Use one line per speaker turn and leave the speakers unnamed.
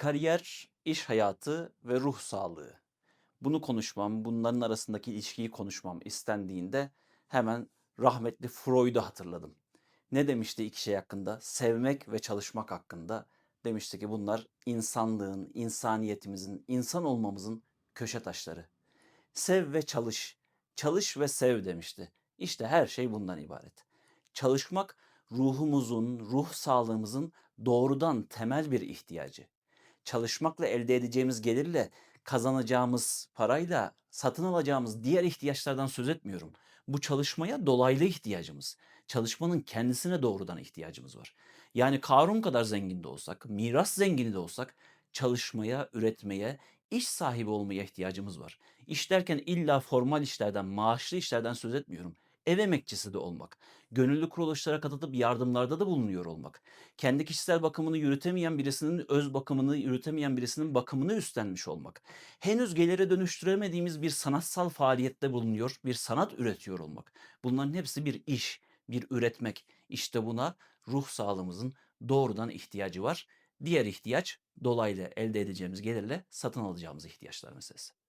Kariyer, iş hayatı ve ruh sağlığı. Bunu konuşmam, bunların arasındaki ilişkiyi konuşmam istendiğinde hemen rahmetli Freud'u hatırladım. Ne demişti iki şey hakkında? Sevmek ve çalışmak hakkında. Demişti ki bunlar insanlığın, insaniyetimizin, insan olmamızın köşe taşları. Sev ve çalış, çalış ve sev demişti. İşte her şey bundan ibaret. Çalışmak ruhumuzun, ruh sağlığımızın doğrudan temel bir ihtiyacı. Çalışmakla elde edeceğimiz gelirle kazanacağımız parayla satın alacağımız diğer ihtiyaçlardan söz etmiyorum. Bu çalışmaya dolaylı ihtiyacımız. Çalışmanın kendisine doğrudan ihtiyacımız var. Yani Karun kadar zengin de olsak, miras zengini de olsak çalışmaya, üretmeye, iş sahibi olmaya ihtiyacımız var. İş derken illa formal işlerden, maaşlı işlerden söz etmiyorum. Ev emekçisi de olmak, gönüllü kuruluşlara katılıp yardımlarda da bulunuyor olmak, kendi kişisel bakımını yürütemeyen birisinin öz bakımını yürütemeyen birisinin bakımını üstlenmiş olmak, henüz gelire dönüştüremediğimiz bir sanatsal faaliyette bulunuyor, bir sanat üretiyor olmak. Bunların hepsi bir iş, bir üretmek. İşte buna ruh sağlığımızın doğrudan ihtiyacı var. Diğer ihtiyaç dolaylı elde edeceğimiz gelirle satın alacağımız ihtiyaçlar meselesi.